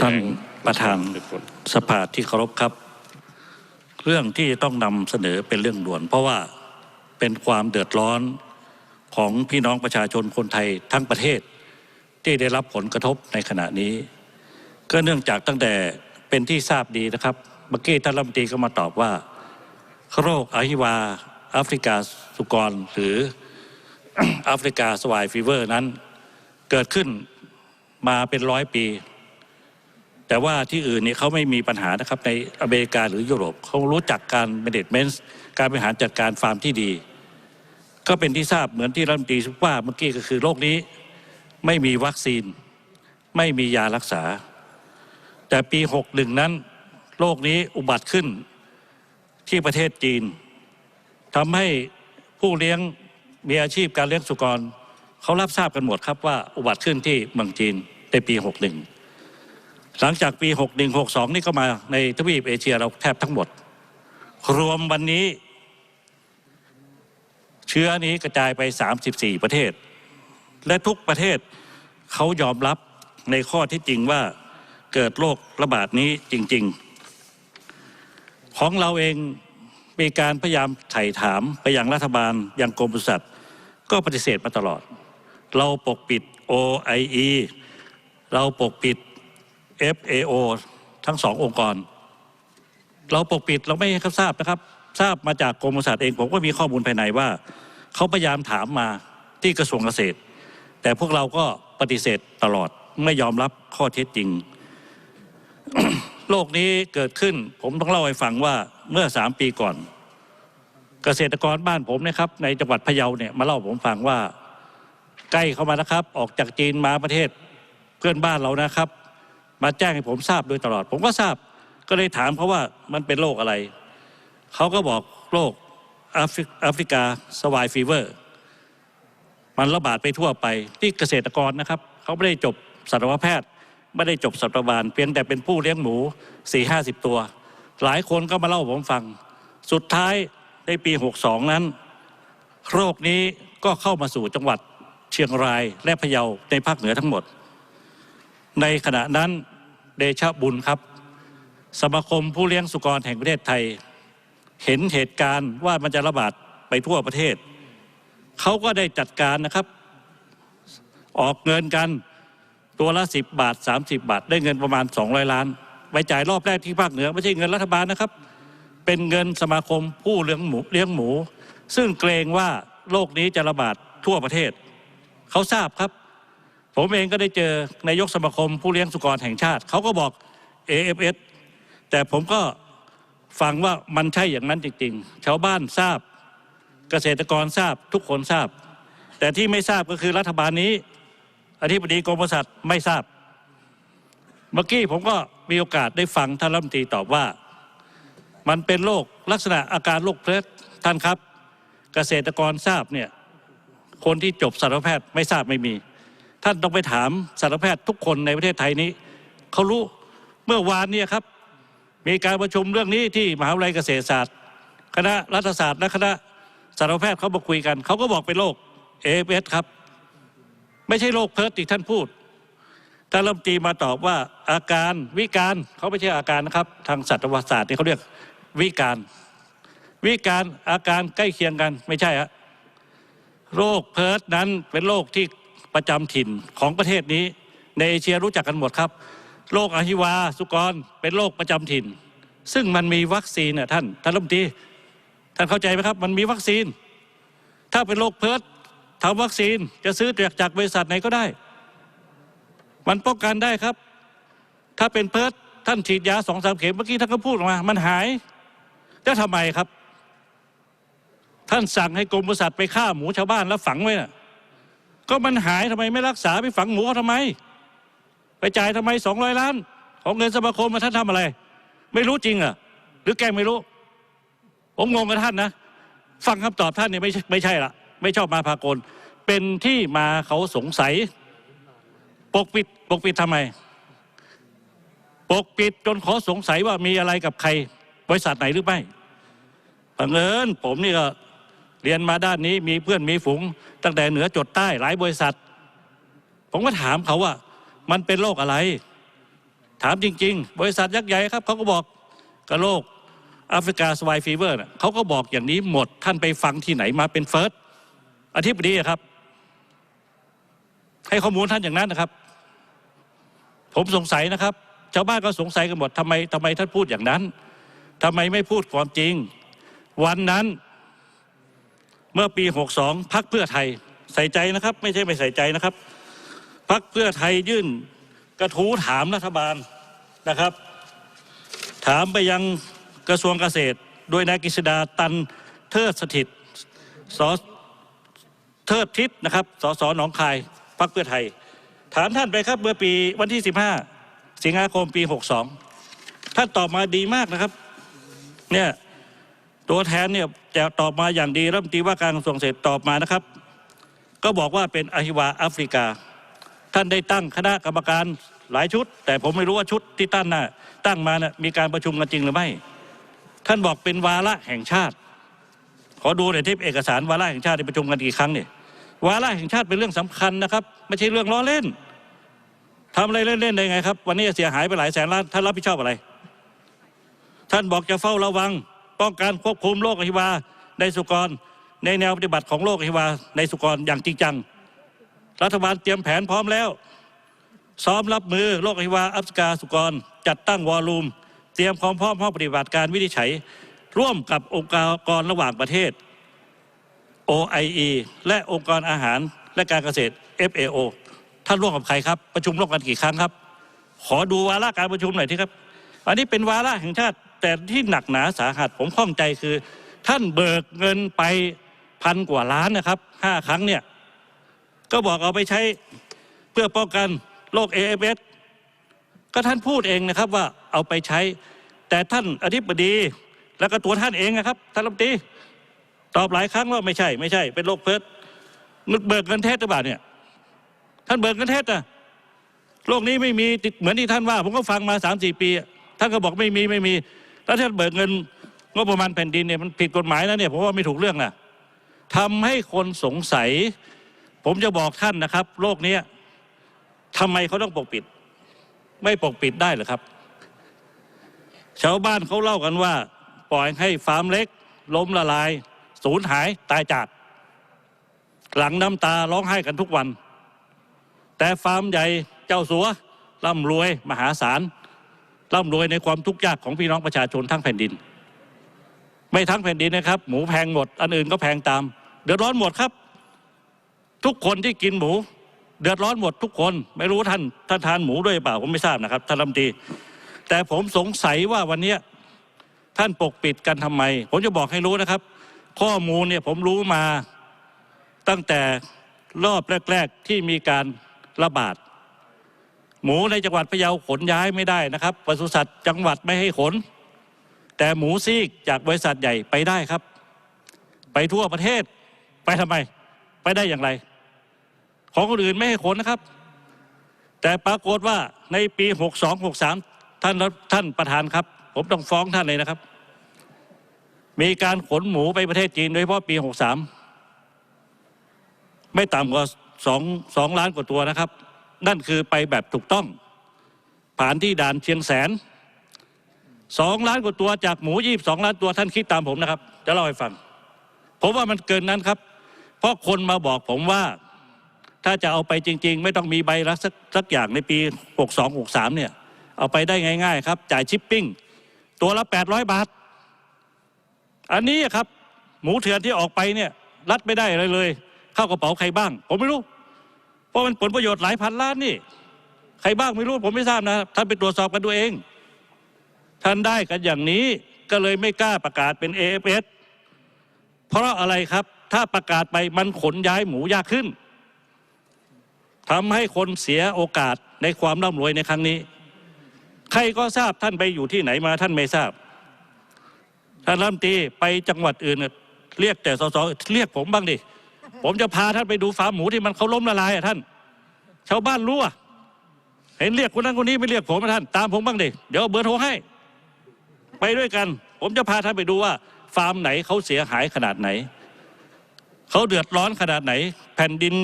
ท่านแถลงประธานเหตุผลสภาที่เคารพครับ เรื่องที่จะต้องนำเสนอเป็นเรื่องด่วน เพราะว่าเป็นความเดือดร้อนของพี่น้องประชาชนคนไทยทั้งประเทศ ที่ได้รับผลกระทบในขณะนี้ ก็เนื่องจากตั้งแต่เป็นที่ทราบดีนะครับเมื่อกี้ท่านรัฐมนตรีก็มาตอบว่า โรคอหิวาแอฟริกาสุกรหรือแอฟริกาสวายฟีเวอร์นั้น เกิดขึ้นมาเป็นร้อยปี แต่ว่าที่อื่นนี่เขาไม่มีปัญหานะครับในอเมริกาหรือยุโรปเขารู้จักการ management การบริหารจัดการฟาร์มที่ดี ก็เป็นที่ทราบเหมือนที่รัฐมนตรีว่าเมื่อกี้ก็คือโรคนี้ไม่มีวัคซีน ไม่มียารักษา แต่ปี 61 นั้นโรคนี้อุบัติขึ้นที่ประเทศจีนทำให้ผู้เลี้ยงมีอาชีพการเลี้ยงสุกรเขารับทราบกันหมดครับว่าอุบัติขึ้นที่เมืองจีนในปี 61 หลังจากปี 61 62 นี่ก็มาในทวีปเอเชียเราแทบทั้งหมด รวมวันนี้ เชื้อนี้กระจายไป 34 ประเทศ และทุกประเทศเขายอมรับในข้อที่จริงว่าเกิดโรคระบาดนี้จริง ๆ ของเราเองมีการพยายามไถ่ถามไปยังรัฐบาลยังกรมปศุสัตว์ก็ปฏิเสธมาตลอด เราปกปิด OIE เราปกปิด FAO ทั้งสององค์กร เราปกปิดเราไม่ให้เขาทราบนะครับ ทราบมาจากกรมศุสัตว์เองผมก็มีข้อมูลภายในว่า เขาพยายามถามมาที่กระทรวงเกษตร แต่พวกเราก็ปฏิเสธตลอดไม่ยอมรับข้อเท็จจริง โลกนี้เกิดขึ้น ผมต้องเล่าให้ฟังว่าเมื่อสามปีก่อน เกษตรกรบ้านผมนะครับ ในจังหวัดพะเยาเนี่ยมาเล่าผมฟังว่าใกล้เข้ามานะครับ ออกจากจีนมาประเทศเพื่อนบ้านเรานะครับ มาแจ้งให้ผมทราบโดยตลอด ผมก็ทราบก็เลยถามเขาว่ามันเป็นโรคอะไร เขาก็บอกโรคแอฟริกาสวายฟีเวอร์ มันระบาดไปทั่วไปที่เกษตรกรนะครับ เขาไม่ได้จบสัตวแพทย์ ไม่ได้จบสัตวบาล เพียงแต่เป็นผู้เลี้ยงหมูสี่ห้าสิบตัว หลายคนก็มาเล่าผมฟัง สุดท้ายในปี62นั้น โรคนี้ก็เข้ามาสู่จังหวัดเชียงรายและพะเยาในภาคเหนือทั้งหมด ในขณะนั้น เดชะบุญครับ สมาคมผู้เลี้ยงสุกรแห่งประเทศไทย เห็นเหตุการณ์ว่ามันจะระบาดไปทั่วประเทศ เขาก็ได้จัดการนะครับ ออกเงินกันตัวละ 10 บาท 30 บาท ได้เงินประมาณ 200 ล้านไปจ่ายรอบแรกที่ภาคเหนือ ไม่ใช่เงินรัฐบาลนะครับ เป็นเงินสมาคมผู้เลี้ยงหมูเลี้ยงหมู ซึ่งเกรงว่าโรคนี้จะระบาดทั่วประเทศ เขาทราบครับ ผมเองก็ได้เจอนายกสมาคมผู้เลี้ยงสุกรแห่งชาติ เขาก็บอก AFS แต่ผมก็ฟังว่ามันใช่อย่างนั้นจริงๆ ชาวบ้านทราบ เกษตรกรทราบทุกคนทราบ แต่ที่ไม่ทราบก็คือรัฐบาลนี้อธิบดีกรมปศุสัตว์ไม่ทราบ เมื่อกี้ผมก็มีโอกาสได้ฟังท่านรัฐมนตรีตอบว่า มันเป็นโรคลักษณะอาการโรคเพลสท่านครับ เกษตรกรทราบเนี่ยคนที่จบสัตวแพทย์ไม่ทราบไม่มี ท่านต้องไปถามสัตวแพทย์ทุกคนในประเทศไทยนี้เขารู้เมื่อวานเนี่ยครับ มีการประชุมเรื่องนี้ที่มหาวิทยาลัยเกษตรศาสตร์ คณะรัฐศาสตร์และคณะสัตวแพทย์เขามาคุยกัน เขาก็บอกเป็นโรคเอฟเอสครับ ไม่ใช่โรคเพิร์ตที่ท่านพูดท่านรัฐมนตรีมาตอบว่าอาการวิการเขาไม่ใช่อาการนะครับ ทางสัตวศาสตร์นี่เขาเรียกวิการ วิการอาการใกล้เคียงกันไม่ใช่ฮะโรคเพิร์ตนั้นเป็นโรคที่ ประจำถิ่นของประเทศนี้ ในเอเชียรู้จักกันหมดครับโรคอหิวาสุกรเป็นโรคประจำถิ่น ซึ่งมันมีวัคซีนน่ะท่านท่านรัฐมนตรีท่านเข้าใจไหมครับ มันมีวัคซีน ถ้าเป็นโรคเพิร์ตทำวัคซีนจะซื้อจากจากบริษัทไหนก็ได้ มันป้องกันได้ครับ ถ้าเป็นเพิร์ตท่านฉีดยาสองสามเข็มเมื่อกี้ท่านก็พูดออกมา มันหายแล้วทำไมครับ ท่านสั่งให้กรมบริษัทไปฆ่าหมูชาวบ้านแล้วฝังไว้น่ะ ก็มันหายทำไมไม่รักษาไปฝังหมูเขาทำไม ไปจ่ายทำไมสองร้อยล้าน ของเงินสมาคมมาท่านทำอะไร ไม่รู้จริงอะ หรือแกงไม่รู้ ผมงงกับท่านนะ ฟังคำตอบท่านเนี่ยไม่ใช่ไม่ใช่ละไม่ชอบมาพากล เป็นที่มาเขาสงสัย ปกปิดปกปิดทำไม ปกปิดจนขอสงสัยว่ามีอะไรกับใคร บริษัทไหนหรือไม่บังเอิญผมนี่ก็ เรียนมาด้านนี้มีเพื่อนมีฝูง ตั้งแต่เหนือจดใต้หลายบริษัท ผมก็ถามเขาว่า มันเป็นโรคอะไร ถามจริง ๆ บริษัทยักษ์ใหญ่ครับเขาก็บอกกระโรคแอฟริกาสวายฟีเวอร์เขาก็บอกอย่างนี้หมดท่านไปฟังที่ไหนมาเป็นเฟิร์สอธิบดีครับ ให้ข้อมูลท่านอย่างนั้นนะครับ ผมสงสัยนะครับชาวบ้านก็สงสัยกันหมดทำไมทำไมท่านพูดอย่างนั้นทำไมไม่พูดความจริง วันนั้น เมื่อปี 62 พักเพื่อไทยใส่ใจนะครับ ไม่ใช่ไม่ใส่ใจนะครับ พักเพื่อไทยยื่นกระทู้ถามรัฐบาลนะครับ ถามไปยังกระทรวงเกษตร โดยนายกฤษดาตันเทิดสถิตสเทิดทิศนะครับสสหนองคายพักเพื่อไทย ถามท่านไปครับเมื่อปีวันที่ 15 สิงหาคมปี 62 ท่านตอบมาดีมากนะครับเนี่ย ตัวแทนเนี่ยจะตอบมาอย่างดีรัฐมนตรีว่าการกระทรวงเกษตรตอบมานะครับ ก็บอกว่าเป็นอหิวาแอฟริกา ท่านได้ตั้งคณะกรรมการหลายชุด แต่ผมไม่รู้ว่าชุดที่ตั้งน่ะตั้งมาน่ะมีการประชุมกันจริงหรือไม่ ท่านบอกเป็นวาระแห่งชาติ ขอดูหน่อยที่เอกสารวาระแห่งชาติที่ประชุมกันกี่ครั้งเนี่ยวาระแห่งชาติเป็นเรื่องสำคัญนะครับ ไม่ใช่เรื่องล้อเล่นทำอะไรเล่นๆได้ไงครับ วันนี้เสียหายไปหลายแสนล้านท่านรับผิดชอบอะไร ท่านบอกจะเฝ้าระวัง ป้องกันควบคุมโรคอหิวาในสุกร ในแนวปฏิบัติของโรคอหิวาในสุกรอย่างจริงจัง รัฐบาลเตรียมแผนพร้อมแล้ว ซ้อมรับมือโรคอหิวาอัฟกาสุกร จัดตั้งวอลลุ่มเตรียมความพร้อมห้องปฏิบัติการวินิจฉัย ร่วมกับองค์กรระหว่างประเทศ OIE และองค์กรอาหารและการเกษตร FAO ท่านร่วมกับใครครับ ประชุมร่วมกันกี่ครั้งครับ ขอดูวาระการประชุมหน่อยที่ครับ อันนี้เป็นวาระแห่งชาติ แต่ที่หนักหนาสาหัสผมข้องใจคือ ท่านเบิกเงินไปพันกว่าล้านนะครับห้าครั้งเนี่ย ก็บอกเอาไปใช้เพื่อป้องกันโรค AFS ก็ท่านพูดเองนะครับว่าเอาไปใช้ แต่ท่านอธิบดี แล้วก็ตัวท่านเองนะครับท่านรัฐมนตรีตอบหลายครั้งว่าไม่ใช่ ไม่ใช่ เป็นโรคเพิร์ดนึกเบิกเงินเท็จหรือเปล่าเนี่ย ท่านเบิกเงินเท็จอะโรคนี้ไม่มีเหมือนที่ท่านว่า ผมก็ฟังมาสามสี่ปี ท่านก็บอกไม่มีไม่มี แล้วท่านเบิกเงินงบประมาณแผ่นดินเนี่ยมันผิดกฎหมายนะเนี่ยผมว่าไม่ถูกเรื่องนะทำให้คนสงสัย ผมจะบอกท่านนะครับโรคเนี้ยทำไมเขาต้องปกปิด ไม่ปกปิดได้หรอครับ ชาวบ้านเขาเล่ากันว่า ปล่อยให้ฟาร์มเล็ก ล้มละลาย สูญหายตายจาก หลังน้ำตาร้องไห้กันทุกวัน แต่ฟาร์มใหญ่เจ้าสัวร่ำรวยมหาศาล ร่ำรวยในความทุกข์ยากของพี่น้องประชาชนทั้งแผ่นดิน ไม่ทั้งแผ่นดินนะครับ หมูแพงหมด อันอื่นก็แพงตาม เดือดร้อนหมดครับ ทุกคนที่กินหมู เดือดร้อนหมดทุกคน ไม่รู้ท่านท่านทานหมูด้วยเปล่าผมไม่ทราบนะครับท่านรัฐมนตรีแต่ผมสงสัยว่าวันนี้ท่านปกปิดกันทำไม ผมจะบอกให้รู้นะครับ ข้อมูลเนี่ยผมรู้มาตั้งแต่รอบแรก ๆที่มีการระบาด หมูในจังหวัดพะเยาขนย้ายไม่ได้นะครับปศุสัตว์จังหวัดไม่ให้ขน แต่หมูซีกจากบริษัทใหญ่ไปได้ครับ ไปทั่วประเทศไปทำไม ไปได้อย่างไร ของคนอื่นไม่ให้ขนนะครับ แต่ปรากฏว่าในปี 62 63 ท่านท่านประธานครับ ผมต้องฟ้องท่านเลยนะครับ มีการขนหมูไปประเทศจีนโดยเฉพาะปี 63 ไม่ต่ำกว่า2 2ล้านกว่าตัวนะครับ นั่นคือไปแบบถูกต้อง ผ่านที่ด่านเชียงแสน2ล้านกว่าตัวจากหมู22ล้านตัวท่านคิดตามผมนะครับ จะเล่าให้ฟังผมว่ามันเกินนั้นครับ เพราะคนมาบอกผมว่าถ้าจะเอาไปจริง ๆ ไม่ต้องมีใบรับสักสักอย่างในปี 62 63 เนี่ย เอาไปได้ง่าย ๆ ครับ จ่ายชิปปิ้ง ตัวละ 800 บาท อันนี้ครับ หมูเถื่อนที่ออกไปเนี่ย รัดไม่ได้อะไรเลย เข้ากระเป๋าใครบ้าง ผมไม่รู้ เพราะมันผลประโยชน์หลายพันล้านนี่ ใครบ้างไม่รู้ผมไม่ทราบนะท่านไปตรวจสอบกันดูเอง ท่านได้กันอย่างนี้ก็เลยไม่กล้าประกาศเป็น AFS เพราะอะไรครับ ถ้าประกาศไปมันขนย้ายหมูยากขึ้นทำให้คนเสียโอกาสในความร่ำรวยในครั้งนี้ ใครก็ทราบท่านไปอยู่ที่ไหนมาท่านไม่ทราบ ท่านรัฐมนตรีไปจังหวัดอื่น เรียกแต่สสเรียกผมบ้างดิ ผมจะพาท่านไปดูฟาร์มหมูที่มันเขาล้มละลายอะท่าน ชาวบ้านรู้อะเห็นเรียกคนนั้นคนนี้ไม่เรียกผมนะท่าน ตามผมบ้างดิเดี๋ยวเอาเบอร์โทรให้ ไปด้วยกัน ผมจะพาท่านไปดูว่า ฟาร์มไหนเขาเสียหายขนาดไหนเขาเดือดร้อนขนาดไหน แผ่นดิน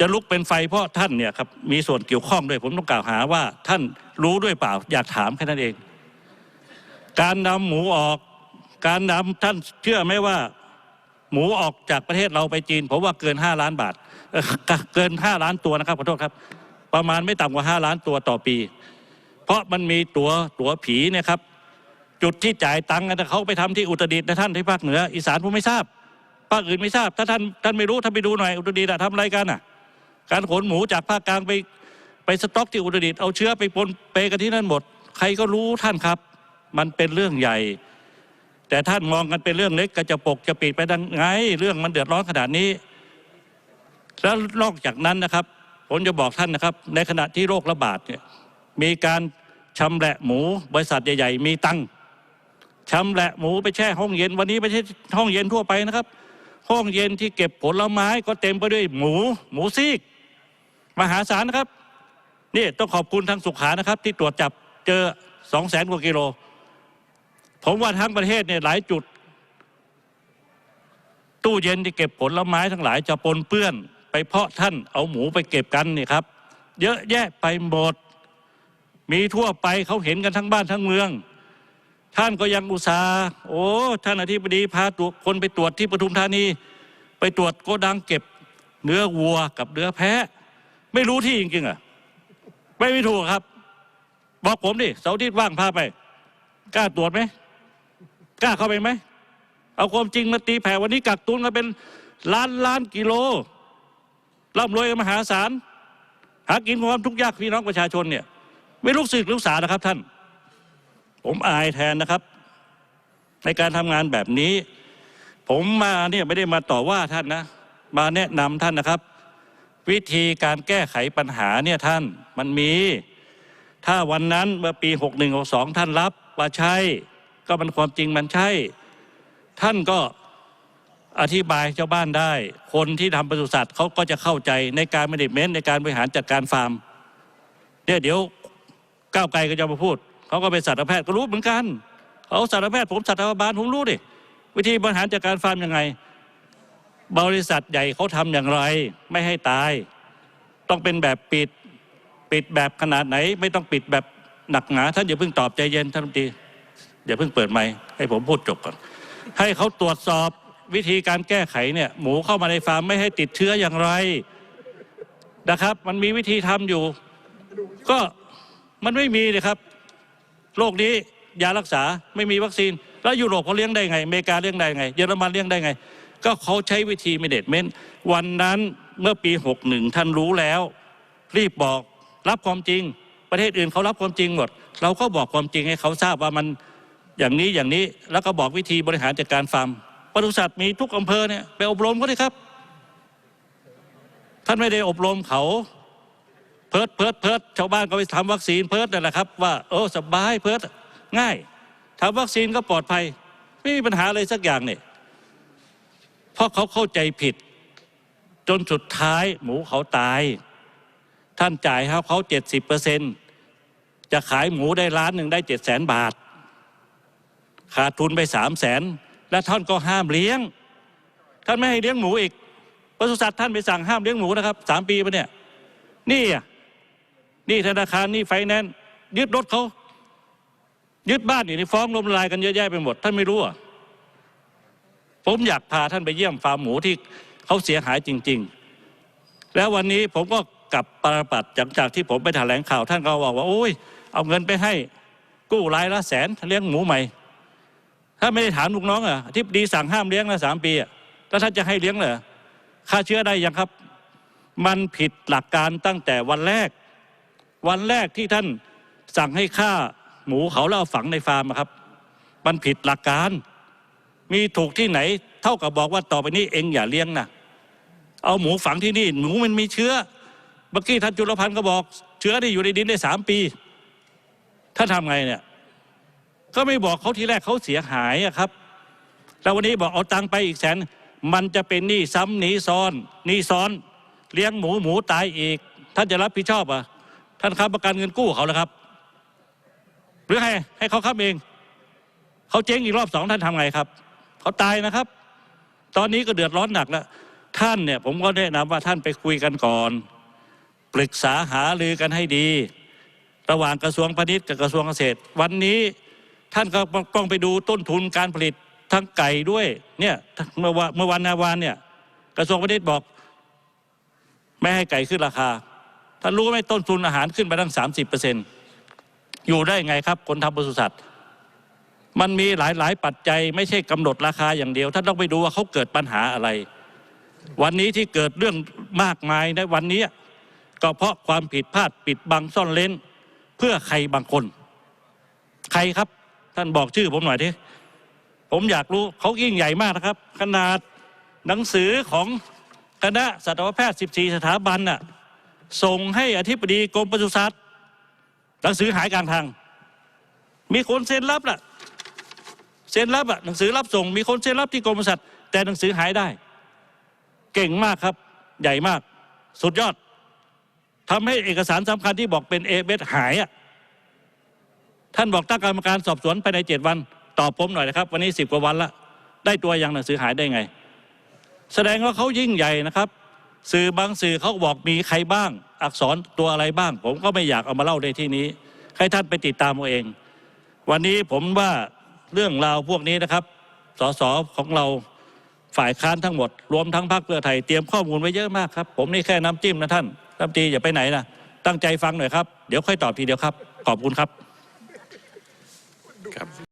จะลุกเป็นไฟเพราะท่านเนี่ยครับมีส่วนเกี่ยวข้องด้วยผมต้องกล่าวหาว่า ท่านรู้ด้วยเปล่า อยากถามแค่นั้นเอง การนำหมูออก การนำท่านเชื่อไหมว่า หมูออกจากประเทศเราไปจีนผมว่าเกินห้าล้านบาทเเกินห้าล้านตัวนะครับขอโทษครับ ประมาณไม่ต่ำกว่าห้าล้านตัวต่อปี เพราะมันมีตัวตัวผีเนี่ยครับ จุดที่จ่ายตังค์กันเขาไปทำที่อุตรดิตถ์นะท่านที่ภาคเหนืออีสานผมไม่ทราบภาคอื่นไม่ทราบ ถ้าท่านท่านไม่รู้ท่านไปดูหน่อยอุตรดิตถ์ทำอะไรกันอะ การขนหมูจากภาคกลางไปไปสต็อกที่อุตรดิตถ์เอาเชื้อไปปนเปกันที่นั่นหมด ใครก็รู้ท่านครับ มันเป็นเรื่องใหญ่ แต่ท่านมองกันเป็นเรื่องเล็กก็จะปกจะปิดไปดังไง เรื่องมันเดือดร้อนขนาดนี้ แล้วนอกจากนั้นนะครับ ผมจะบอกท่านนะครับ ในขณะที่โรคระบาดเนี่ยมีการชำแหละหมู บริษัทใหญ่ ๆ มีตังชำแหละหมูไปแช่ห้องเย็น วันนี้ไม่ใช่ห้องเย็นทั่วไปนะครับ ห้องเย็นที่เก็บผลไม้ก็เต็มไปด้วยหมู หมูซีก มหาศาลนะครับนี่ต้องขอบคุณทางสุขานะครับ ที่ตรวจจับเจอสองแสนกว่ากิโล ผมว่าทั้งประเทศเนี่ยหลายจุด ตู้เย็นที่เก็บผลไม้ทั้งหลายจะปนเปื้อน ไปเพาะท่านเอาหมูไปเก็บกันนี่ครับ เยอะแยะไปหมด มีทั่วไปเขาเห็นกันทั้งบ้านทั้งเมือง ท่านก็ยังอุตส่าห์โอ้ท่านอธิบดีพาตัวคนไปตรวจที่ปทุมธานี ไปตรวจโกดังเก็บเนื้อวัวกับเนื้อแพะ ไม่รู้ที่จริงๆอะไม่ไม่ถูกครับ บอกผมดิเสาร์ที่ว่างพาไป กล้าตรวจไหม กล้าเข้าไปไหม เอาความจริงมาตีแผ่วันนี้กักตุนกันเป็นล้านล้านกิโลร่ำรวยกันมหาศาลหากินความทุกข์ยากพี่น้องประชาชนเนี่ย ไม่ลูกศิษย์ลูกสานะครับท่าน ผมอายแทนนะครับ ในการทำงานแบบนี้ ผมมาเนี่ยไม่ได้มาต่อว่าท่านนะ มาแนะนำท่านนะครับ วิธีการแก้ไขปัญหาเนี่ยท่านมันมี ถ้าวันนั้นเมื่อปี 61 62 ท่านรับว่าใช่ ก็มันความจริงมันใช่ ท่านก็อธิบายให้ชาวบ้านได้ คนที่ทำปศุสัตว์เขาก็จะเข้าใจในการม a น a เมนต์ในการบริหารจัดการฟาร์มเนี่ยเดี๋ยวก้าวไกลก็จะมาพูดเขาก็เป็นสัตวแพทย์ก็รู้เหมือนกันเขาสัตวแพทย์ผมสัตวบาลผมรู้ดิวิธีบริหารจัดการฟาร์มยังไง บริษัทใหญ่เขาทำอย่างไร ไม่ให้ตาย ต้องเป็นแบบปิดปิดแบบขนาดไหน ไม่ต้องปิดแบบหนักหนาท่านอย่าเพิ่งตอบใจเย็นท่านรัฐมนตรี อย่าเพิ่งเปิดไมค์ให้ผมพูดจบก่อน ให้เขาตรวจสอบวิธีการแก้ไขเนี่ยหมูเข้ามาในฟาร์มไม่ให้ติดเชื้ออย่างไรนะครับ มันมีวิธีทำอยู่ ก็มันไม่มีเลยครับโรคนี้ยารักษาไม่มีวัคซีน แล้วยุโรปเขาเลี้ยงได้ไงอเมริกาเลี้ยงได้ไง เยอรมันเลี้ยงได้ไง ก็เขาใช้วิธีเมเนจเมนต์วันนั้นเมื่อปี 61 ท่านรู้แล้ว รีบบอกรับความจริง ประเทศอื่นเขารับความจริงหมด เราก็บอกความจริงให้เขาทราบว่ามัน อย่างนี้อย่างนี้แล้วก็บอกวิธีบริหารจัดการฟาร์มปศุสัตว์มีทุกอำเภอเนี่ยไปอบรมเขาเลยครับ ท่านไม่ได้อบรมเขาเพิร์ดเพิร์ดเพิร์ดชาวบ้านก็ไปทำวัคซีนเพิร์ดนั่นแหละครับ ว่าโอ้สบายเพิร์ดง่ายทำวัคซีนก็ปลอดภัย ไม่มีปัญหาอะไรสักอย่างเนี่ยเพราะเขาเข้าใจผิด จนสุดท้ายหมูเขาตาย ท่านจ่ายให้เขาเจ็ดสิบเปอร์เซ็นจะขายหมูได้ล้านหนึ่งได้เจ็ดแสนบาท ขาดทุนไปสามแสนและท่านก็ห้ามเลี้ยง ท่านไม่ให้เลี้ยงหมูอีกปศุสัตว์ท่านไปสั่งห้ามเลี้ยงหมูนะครับสามปีมาเนี่ยนี่อะนี่ธนาคารนี่ไฟแนนซ์ยึดรถเขายึดบ้านอยู่ในฟ้องล้มลายกันเยอะแยะไปหมด ท่านไม่รู้อะผมอยากพาท่านไปเยี่ยมฟาร์มหมูที่เขาเสียหายจริง ๆ แล้ววันนี้ผมก็กลับปราปัดจากจากที่ผมไปแถลงข่าวท่านก็บอกว่าโอ้ยเอาเงินไปให้กู้รายละแสนเลี้ยงหมูใหม่ ถ้าไม่ได้ถามลูกน้องอะที่ดีสั่งห้ามเลี้ยงนะสามปีอะแล้วท่านจะให้เลี้ยงเหรอค่าเชื้อได้ยังครับ มันผิดหลักการตั้งแต่วันแรก วันแรกที่ท่านสั่งให้ฆ่าหมูเขาแล้วเอาฝังในฟาร์มอะครับ มันผิดหลักการ มีถูกที่ไหน เท่ากับบอกว่าต่อไปนี้เองอย่าเลี้ยงนะเอาหมูฝังที่นี่ หมูมันมีเชื้อเมื่อกี้ท่านจุลพันธ์ก็บอก เชื้อที่อยู่ในดินได้สามปีท่านทำไงเนี่ย ก็ไม่บอกเขาทีแรกเขาเสียหายอะครับแล้ววันนี้บอกเอาตังค์ไปอีกแสนมันจะเป็นหนี้ซ้ำหนี้ซ้อนหนี้ซ้อน เลี้ยงหมูหมูตายอีก ท่านจะรับผิดชอบอะท่านค้ำประกันเงินกู้เขาแล้วครับ หรือให้ให้เขาค้ำเองเขาเจ๊งอีกรอบสองท่านทำไงครับเขาตายนะครับ ตอนนี้ก็เดือดร้อนหนักแล้วท่านเนี่ยผมก็แนะนำว่าท่านไปคุยกันก่อน ปรึกษาหารือกันให้ดี ระหว่างกระทรวงพาณิชย์กับกระทรวงเกษตร วันนี้ ท่านก็ต้องไปดูต้นทุนการผลิตทั้งไก่ด้วยเนี่ยเมื่อวานเมื่อวันนาวานเนี่ยกระทรวงพาณิชย์บอก ไม่ให้ไก่ขึ้นราคาท่านรู้ไหมต้นทุนอาหารขึ้นไปตั้งสามสิบเปอร์เซ็นอยู่ได้ไงครับคนทำปศุสัตว์มันมีหลายๆปัจจัย ไม่ใช่กำหนดราคาอย่างเดียว ท่านต้องไปดูว่าเขาเกิดปัญหาอะไร วันนี้ที่เกิดเรื่องมากมายในวันนี้ ก็เพราะความผิดพลาดปิดบังซ่อนเล้น เพื่อใครบางคน ใครครับ ท่านบอกชื่อผมหน่อยทีผมอยากรู้เขายิ่งใหญ่มากนะครับ ขนาดหนังสือของคณะสัตวแพทย์ 14 สถาบันน่ะส่งให้อธิบดีกรมปศุสัตว์หนังสือหายกลางทาง มีคนเซ็นรับล่ะเซ็นรับอะหนังสือรับส่ง มีคนเซ็นรับที่กรมปศุสัตว์แต่หนังสือหายได้ เก่งมากครับ ใหญ่มาก สุดยอดทำให้เอกสารสำคัญที่บอกเป็นเอเบสหายอะ ท่านบอกตั้งกรรมการสอบสวนภายในเจ็ดวัน ตอบผมหน่อยนะครับ วันนี้สิบกว่าวันละได้ตัวอย่างหนังสือหายได้ไง แสดงว่าเขายิ่งใหญ่นะครับ สื่อบางสื่อเขาบอกมีใครบ้าง อักษรตัวอะไรบ้าง ผมก็ไม่อยากเอามาเล่าในที่นี้ ให้ท่านไปติดตามเอาเอง วันนี้ผมว่าเรื่องราวพวกนี้นะครับสสของเราฝ่ายค้านทั้งหมด รวมทั้งพรรคเพื่อไทยเตรียมข้อมูลไว้เยอะมากครับ ผมนี่แค่น้ำจิ้มนะท่านน้ำตีอย่าไปไหนนะตั้งใจฟังหน่อยครับ เดี๋ยวค่อยตอบทีเดียวครับ ขอบคุณครับ ครับ